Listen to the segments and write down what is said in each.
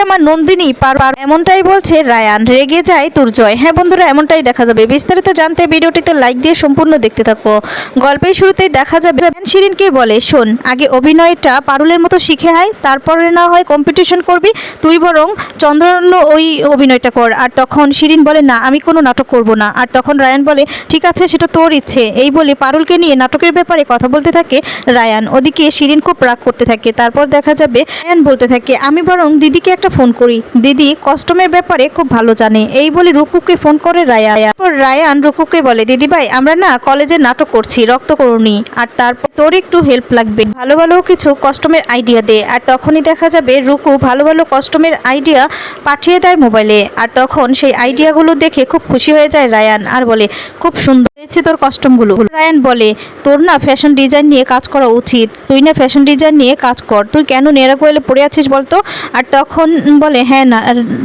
আমার নন্দিনী পার পার- এমনটাই বলছে রায়ান। রেগে যায় তুর্জয় হ্যাঁ বন্ধুরা, এমনটাই দেখা যাবে। বিস্তারিত জানতে ভিডিওটিতে লাইক দিয়ে সম্পূর্ণ দেখতে থাকো। গল্পের শুরুতেই দেখা যাবে শিরিনকে বলে, শোন, আগে অভিনয়টা পারুলের মতো শিখে আয়, তারপরে না হয় কম্পিটিশন করবি। তুই বরং চন্দ্রন ওই অভিনয়টা কর। আর তখন শিরিন বলে, না, আমি কোনো নাটক করব না। আর তখন রায়ান বলে, ঠিক আছে, সেটা তোর ইচ্ছে। এই বলে পারুলকে নিয়ে নাটকের ব্যাপারে কথা বলতে থাকে রায়ান। ওদিকে শিরিন খুব রাগ করতে থাকে। তারপর দেখা যাবে রায়ান বলতে থাকে, আমি বরং দিদিকে একটা ফোন করি। দিদি, কস্টমের ব্যাপারে খুব ভালো জানে। এই বলে রুকুকে ফোন করে রায়া। রায়ান রুকুকে বলে, দিদি ভাই, আমরা না কলেজে নাটক করছি রক্ত রক্তকরণী। আর তারপর তোর একটু হেল্প লাগবে। ভালো ভালো কিছু কস্টমের আইডিয়া দে। আর তখনই দেখা যাবে রুকু ভালো ভালো কস্টমের আইডিয়া পাঠিয়ে দেয় মোবাইলে আর তখন সেই আইডিয়াগুলো দেখে খুব খুশি হয়ে যায় রায়ান আর বলে, খুব সুন্দর হয়েছে তোর কস্টমগুলো রায়ান বলে, তোর না ফ্যাশন ডিজাইন নিয়ে কাজ করা উচিত। তুই না ফ্যাশন ডিজাইন নিয়ে কাজ কর। তুই কেন নেড়া কোয়েলে পড়ে আছিস বলতো? আর তখন বলে হ্যাঁ না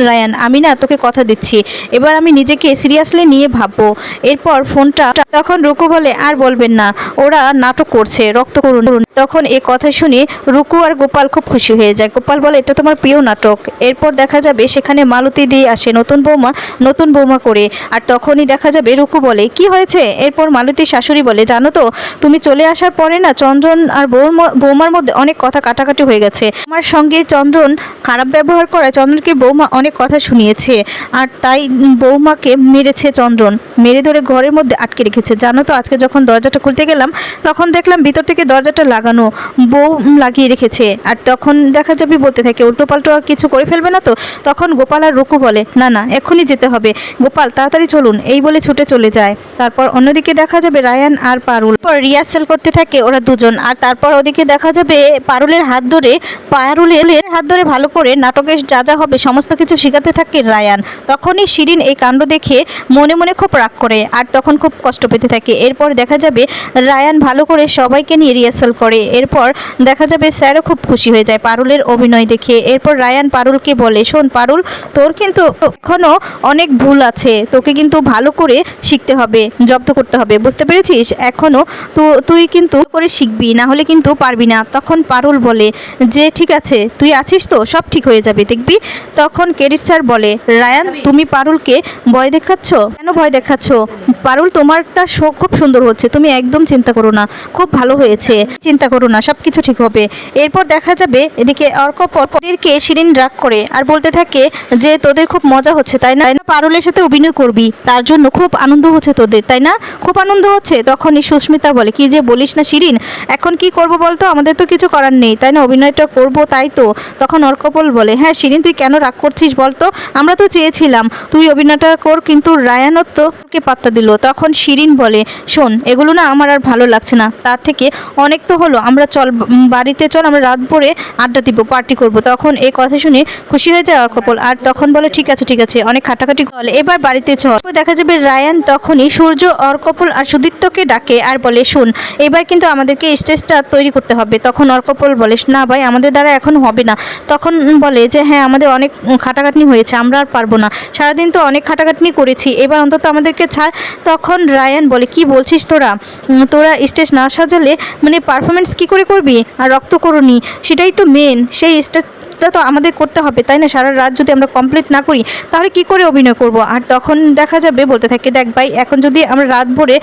রায়ান, আমি না তোকে কথা দিচ্ছি। এবার আমি নিজেকে সিরিয়াসলি নিয়ে ভাববো। এরপর ফোনটা, তখন রুকু বলে, আর বলবেন না। ওরা নাটক করছে। রক্ত করুন। তখন এ কথা শুনে রুকু আর গোপাল খুব খুশি হয়ে যায়। গোপাল বলে, এটা তোমার প্রিয় নাটক। এরপর দেখা যাবে সেখানে মালতী দিয়ে আসে নতুন বৌমা নতুন বৌমা করে। আর তখনই দেখা যাবে রুকু বলে, কি হয়েছে? এরপর মালতীর শাশুড়ি বলে, জানো তো, তুমি চলে আসার পরে না চন্দ্রন আর বৌমার মধ্যে অনেক কথা কাটাকাটি হয়ে গেছে। আমার সঙ্গে চন্দ্রন খারাপ ব্যবহার করায় চন্দ্রনকে বৌমা অনেক কথা শুনিয়েছে। আর তাই বৌমাকে মেরেছে চন্দ্রন মেরে ধরে ঘরের মধ্যে আটকে রেখেছে। জানো তো, আজকে যখন দরজাটা খুলতে গেলাম, তখন দেখলাম ভিতর থেকে দরজাটা লাগানো বউ লাগিয়ে রেখেছে। আর তখন দেখা যাবে বলতে থাকে উল্টো পাল্টো আর কিছু করে ফেলবে না তো? তখন গোপাল আর রুকু বলে, না না, এখনই যেতে হবে। গোপাল, তাড়াতাড়ি চলুন, এই বলে ছুটে চলে যায়। তারপর অন্যদিকে দেখা যাবে রায়ান আর পারুল। পর রিহার্সেল করতে থাকে ওরা দুজন। আর তারপর ওদিকে দেখা যাবে পারুলের হাত ধরে, পারুলের হাত ধরে ভালো করে নাটকের যা যা হবে, সমস্ত কিছু শেখাতে থাকে রায়ান। তখনই শিরিন এই কাণ্ড দেখে মনে মনে খুব রাগ করে, আর তখন খুব কষ্ট পেতে থাকে। এরপর দেখা যাবে রায়ান ভালো করে সবাইকে নিয়ে রিহার্সাল করে। এরপর দেখা যাবে স্যারও খুব খুশি হয়ে যায় পারুলের অভিনয় দেখে এরপর রায়ান পারুলকে বলে, শোন পারুল, তোর কিন্তু এখনও অনেক ভুল আছে। তোকে কিন্তু ভালো করে শিখতে হবে, জব্দ করতে হবে। বুঝতে পেরেছিস? এখনও তো তুই কিন্তু করে শিখবি, না হলে কিন্তু পারবি না। তখন পারুল বলে, যে ঠিক আছে, তুই আছিস তো, সব ঠিক হয়ে যাবে, দেখবি? তখন ক্রেডিট স্যার বলে, রায়ান, তুমি পারুলকে ভয় দেখাচ্ছ? কেন ভয় দেখাচ্ছ? পারুল, তোমারটা শো খুব সুন্দর হচ্ছে, তুমি একদম চিন্তা করো না। খুব ভালো হয়েছে। চিন্তা করো না সব কিছু ঠিক হবে। এরপর দেখা যাবে এদিকে অর্ক পরকে শিরিন রাগ করে আর বলতে থাকে যে, তোদের খুব মজা হচ্ছে, তাই না? পারুলের সাথে অভিনয় করবি, তার জন্য খুব আনন্দ হচ্ছে তোদের, তাই না? খুব আনন্দ হচ্ছে। তখনই সুস্মিতা বলে, কি যে বলিস না শিরিন, এখন কি করব বলতো? আমাদের তো কিছু করার নেই, তাই না? অভিনয়টা করব, তাই তো। তখন অর্কপল বলে হ্যাঁ শিরিন, তুই কেন রাগ করছিস বলতো? আমরা তো চেয়েছিলাম, তুই অভিনয়টা কর, কিন্তু তোকে পাত্তা দিল। তখন শিরিন বলে, শোন, এগুলো না আমার আর ভালো লাগছে না, তার থেকে অনেক তো হলো, আমরা চল বাড়িতে চল, আমরা রাত ভরে আড্ডা দিব পার্টি করব। তখন এই কথা শুনে খুশি হয়ে যায় অর্কপল, আর তখন বলে, ঠিক আছে ঠিক আছে। অনেক খাটাখাটি বলে এবার বাড়িতে চল। দেখা যাবে রায়ান তখনই সূর্য, অর্কপল আর সুদীপ্তকে ডাকে আর বলে, শুন, এবার কিন্তু আমাদেরকে স্টেজটা তৈরি করতে হবে। তখন অর্কপল বলে, না ভাই, আমাদের দ্বারা এখন হবে না। তখন বলে যে হ্যাঁ আমাদের অনেক খাটাখাটনি হয়েছে, আমরা আর পারব না। সারাদিন তো অনেক খাটাখাটনি করেছি, এবার অন্তত আমাদেরকে ছাড়। তখন রায়ান বলে, কি বলছিস তোরা? তোরা স্টেজ না সাজালে মানে পারফরমেন্স কি করে করবি? আর রক্ত রক্তকরণী সেটাই তো মেন সেই স্টেজ তো আমাদের করতে হবে, তাই না? সারা রাত যদি আমরা কমপ্লিট না করি, তাহলে কি করে অভিনয় করব? আর তখন দেখা যাবে, বলতে থাকে, দেখ ভাই, এখন যদি আমরা রাত ভরে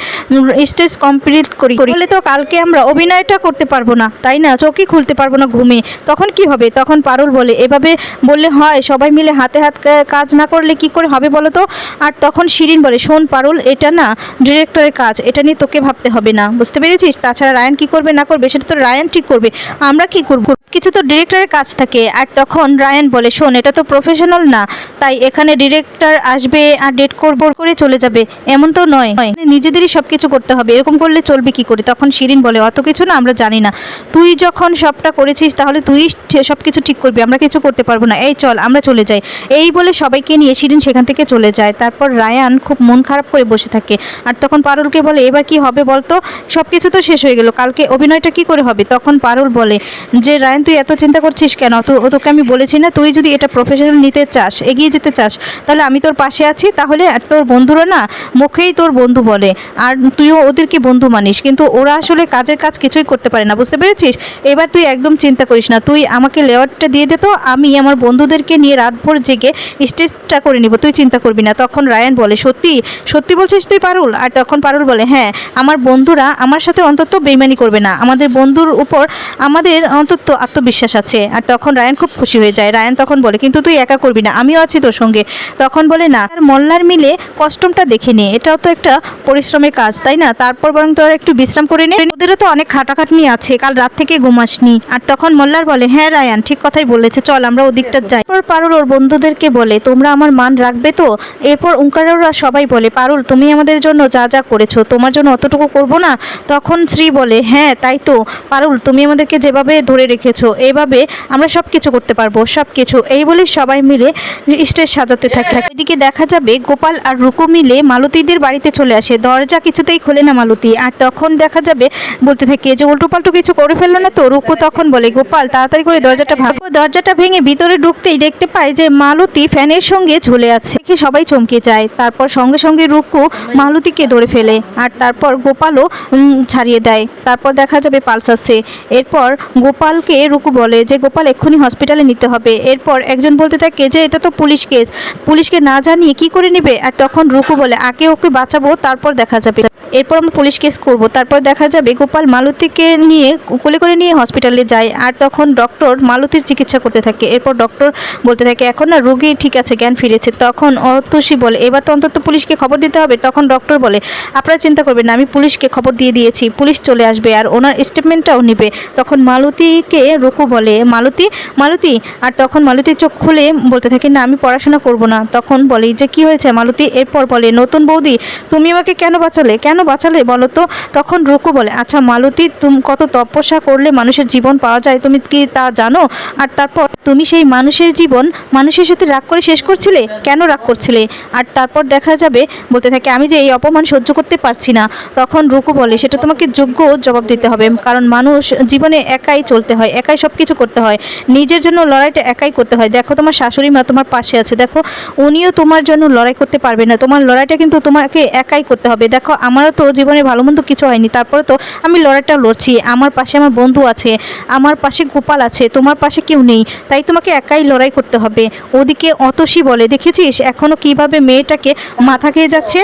স্টেজ কমপ্লিট করি, তাহলে তো কালকে আমরা অভিনয়টা করতে পারব না, তাই না? চোখই খুলতে পারব না ঘুমে। তখন কি হবে? তখন পারুল বলে, এভাবে বললে হয়, সবাই মিলে হাতে হাত কাজ না করলে কি করে হবে বলো তো? আর তখন শিরিন বলে, শোন পারুল, এটা না ডিরেক্টরের কাজ, এটা নিয়ে তোকে ভাবতে হবে না, বুঝতে পেরেছিস? তাছাড়া রায়ান কি করবে না করবে, সেটা তো রায়ান ঠিক করবে, আমরা কি করব? কিছু তো ডিরেক্টরের কাজ থাকে, আর তখন রায়ান বলে, শোন, এটা তো প্রফেশনাল না, তাই এখানে ডিরেক্টর আসবে আর ডেট করব, করে চলে যাবে। এমন তো নয়। নিজেদেরই সব কিছু করতে হবে। এরকম করলে চলবে কি করে? তখন শিরিন বলে, অত কিছু না, আমরা জানি না। তুই যখন সবটা করেছিস, তাহলে তুই সব কিছু ঠিক করবি। আমরা কিছু করতে পারব না। এই চল, আমরা চলে যাই। এই বলে সবাইকে নিয়ে শিরিন সেখান থেকে চলে যায়। তারপর রায়ান খুব মন খারাপ করে বসে থাকে। আর তখন পারুলকে বলে, এবার কি হবে বলতো? সব কিছু তো শেষ হয়ে গেল। কালকে অভিনয়টা কি করে হবে? তখন পারুল বলে, যে রায়ান, তুই এত চিন্তা করছিস কেন? তো তোকে আমি বলেছি না, তুই যদি এটা প্রফেশনাল নিতে চাস, এগিয়ে যেতে চাস, তাহলে আমি তোর পাশে আছি, তাহলে তোর বন্ধুরা না মুখেই তোর বন্ধু বলে। আর তুইও ওদেরকে বন্ধু মানিস, কিন্তু ওরা আসলে কাজের কাজ কিছুই করতে পারে না, বুঝতে পেরেছিস? এবার তুই একদম চিন্তা করিস না, তুই আমাকে লেয়ারটা দিয়ে দে তো, আমি আমার বন্ধুদেরকে নিয়ে রাতভর জেগে স্টেজটা করে নিব, তুই চিন্তা করবি না। তখন রায়ান বলে, সত্যি? সত্যি বলছিস তুই পারুল? আর তখন পারুল বলে হ্যাঁ আমার বন্ধুরা আমার সাথে অন্তত বেইমানি করবে না। আমাদের বন্ধুর উপর আমাদের অন্তত আত্মবিশ্বাস আছে। আর তখন রায়ান খুব খুশি হয়ে যায়। রায়ান তখন বলে কিন্তু তুই একা করবি না আমিও আছি তোর সঙ্গে। তখন বলে না। আর মল্লার মিলে কষ্টমটা দেখে নে। এটাও তো একটা পরিশ্রমের কাজ তাই না? তারপর বরং তোরা একটু বিশ্রাম করে নে। ওদেরও তো অনেক খাটাখাটনি আছে কাল রাত থেকে ঘুমাসনি আর তখন মোল্লার বলে হ্যাঁ রায়ান ঠিক কথাই বলেছে চল আমরা ওদিকটা যাই। তারপর পারুল ওর বন্ধুদেরকে বলে তোমরা আমার মান রাখবে তো? এরপর উঙ্কাররা সবাই বলে পারুল তুমি আমাদের জন্য যা যা করেছ তোমার জন্য অতটুকু করব না? তখন শ্রী বলে হ্যাঁ তাই তো। পারুল তুমি আমাদেরকে যেভাবে ধরে রেখেছো এইভাবে আমরা সব কিছু করতে পারব সব কিছু এই বলে সবাই মিলে স্টেজ সাজাতে থাকে এদিকে দেখা যাবে গোপাল আর রুকু মিলে মালতীদের বাড়িতে চলে আসে। দরজা কিছুতেই খোলে না মালতী। আর তখন দেখা যাবে, বলতে থাকে যে উল্টো পাল্টো কিছু করে ফেলল না তো? রুকু তখন বলে, গোপাল, তাড়াতাড়ি করে দরজাটা ভাগো দরজাটা ভেঙে ভিতরে ঢুকতেই দেখতে পায় যে মালতী ফ্যানের সঙ্গে ঝুলে আছে। দেখে সবাই চমকে যায়। তারপর সঙ্গে সঙ্গে রুকু মালতীকে ধরে ফেলে। আর তারপর গোপালও ছাড়িয়ে দেয়। তারপর দেখা যাবে পালস আসছে এরপর গোপালকে রুকু বলে যে, গোপাল, এক্ষুনি হসপিটালে নিতে হবে। এরপর একজন বলতে থাকে যে, এটা তো পুলিশ কেস পুলিশকে না জানিয়ে কি করে নেবে? আর তখন রুকু বলে, আগে ওকে বাঁচাবো, তারপর দেখা যাবে। এরপর আমরা পুলিশ কেস করব। তারপর দেখা যাবে গোপাল মালতীকে নিয়ে কোলে করে নিয়ে হসপিটালে যায়। আর তখন ডক্টর মালতীর চিকিৎসা করতে থাকে। এরপর ডক্টর বলতে থাকে, এখন না রোগী ঠিক আছে, জ্ঞান ফিরেছে। তখন অতসী বলে, এবার তো অন্তত পুলিশকে খবর দিতে হবে। তখন ডক্টর বলে, আপনারা চিন্তা করবেন না, আমি পুলিশকে খবর দিয়ে দিয়েছি। পুলিশ চলে আসবে আর ওনার স্টেটমেন্টটাও নেবে। তখন মালতীকে রুকু বলে, মালতী মালতী? আর তখন মালতী চোখ খুলে বলতে থাকে, না, আমি পড়াশোনা করব না। তখন বলে, যে কি হয়েছে মালতী? এরপর বলে, নতুন বৌদি, তুমি আমাকে কেন বাঁচালে? কেন বাঁচালে বলো তো? তখন রুকু বলে আচ্ছা মালতী, তুমি কত তপস্যা করলে মানুষের জীবন পাওয়া যায়? তুমি কি তা জানো? আর তারপর, তুমি সেই মানুষের জীবন মানুষের সাথে রাগ করে শেষ করছিলে? কেন রাগ করছিলে? আর তারপর দেখা যাবে, বলতে থাকে, আমি যে এই অপমান সহ্য করতে পারছি না। তখন রুকু বলে, সেটা তোমাকে যোগ্য জবাব দিতে হবে। কারণ মানুষ জীবনে একাই চলতে হয়, একাই সব কিছু করতে হয়। নিজের জন্য লড়াইটা একাই করতে হয়। দেখো তোমার শাশুড়ি মা তোমার পাশে আছে। দেখো, উনিও তোমার জন্য লড়াই করতে পারবে না। তোমার লড়াইটা কিন্তু তোমাকে একাই করতে হবে। দেখো, আমারও তো জীবনে ভালো মন্দ কিছু হয়নি। তারপরে তো আমি লড়াইটা লড়ছি। আমার পাশে আমার বন্ধু আছে, আমার পাশে গোপাল আছে, তোমার পাশে কেউ নেই। তাই তোমাকে একাই লড়াই করতে হবে। ওদিকে অতসী বলে, দেখেছিস? এখনও কীভাবে মেয়েটাকে মাথা খেয়ে যাচ্ছে?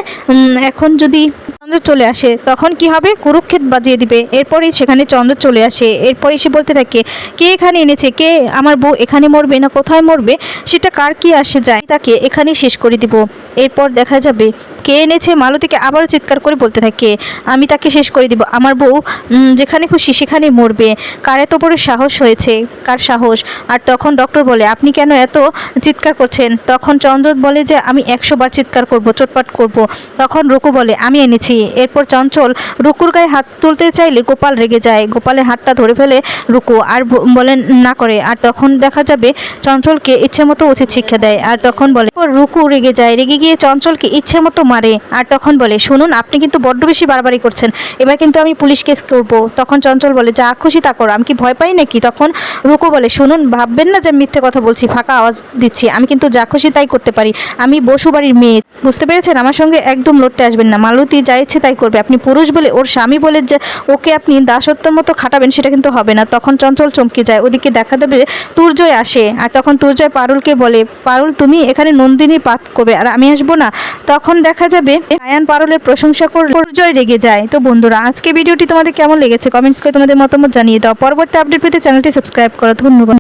এখন যদি চন্দ্র চলে আসে, তখন কি হবে? কুরুক্ষেত বাজিয়ে দিবে। এরপরেই সেখানে চন্দ্র চলে আসে। এরপরে সে বলতে থাকে, কে এখানে এনেছে? কে আমার বউ এখানে মরবে না? কোথায় মরবে? সেটা কার কি আসে যায়? তাকে এখানেই শেষ করে দিব। এরপর দেখা যাবে কে এনেছে, মালতীকে আবারও চিৎকার করে বলতে থাকে, আমি তাকে শেষ করে দিব। আমার বউ যেখানে খুশি সেখানে মরবে। কার এত বড় সাহস হয়েছে? কার সাহস? আর তখন ডক্টর বলে, আপনি কেন এত চিৎকার করছেন? তখন চন্দ্র বলে যে, আমি একশো বার চিৎকার করব, চটপাট করব। তখন রুকু বলে, আমি এনেছি। এরপর চঞ্চল রুকুর গায়ে হাত তুলতে চাইলে গোপাল রেগে যায়। গোপালের হাতটা ধরে ফেলে রুকু আর বলেন না করে। আর তখন দেখা যাবে চঞ্চলকে ইচ্ছে মতো উচিত শিক্ষা দেয়। আর তখন বলে রুকু রেগে যায়। রেগে গিয়ে চঞ্চলকে ইচ্ছে মতো মারে। আর তখন বলে, শুনুন, আপনি কিন্তু বড্ড বেশি বাড়াবাড়ি করছেন। এবার কিন্তু আমি পুলিশ কেস করব। তখন চঞ্চল বলে, যা খুশি তা করো, আমি কি ভয় পাই নাকি? তখন রুকু বলে, শুনুন, ভাববেন না যে আমি মিথ্যে কথা বলছি, ফাঁকা আওয়াজ দিচ্ছি। আমি কিন্তু যা খুশি তাই করতে পারি। আমি বসু বাড়ির মেয়ে। বুঝতে পেরেছেন? আমার সঙ্গে একদম লড়তে আসবেন না। মালতী যা ইচ্ছে তাই করবে। আপনি পুরুষ বলে, ওর স্বামী বলে যে ওকে আপনি দাসত্বের মতো খাটাবেন, সেটা কিন্তু হবে না। তখন চঞ্চল চমকে যায়। ওদিকে দেখা দেবে তুর্জয় আসে। আর তখন তুর্জয় পারুলকে বলে, পারুল, তুমি এখানে নন্দিনী পাত করবে। আর আমি আসব না। তখন দেখা যাবে আয়ান পারলের প্রশংসা করলে রেগে যায়। তো বন্ধুরা আজকে ভিডিওটি তোমাদের কেমন লেগেছে? কমেন্টস করে তোমাদের মতামত জানিয়ে দাও। পরবর্তী আপডেট পেতে চ্যানেলটি সাবস্ক্রাইব করো। ধন্যবাদ।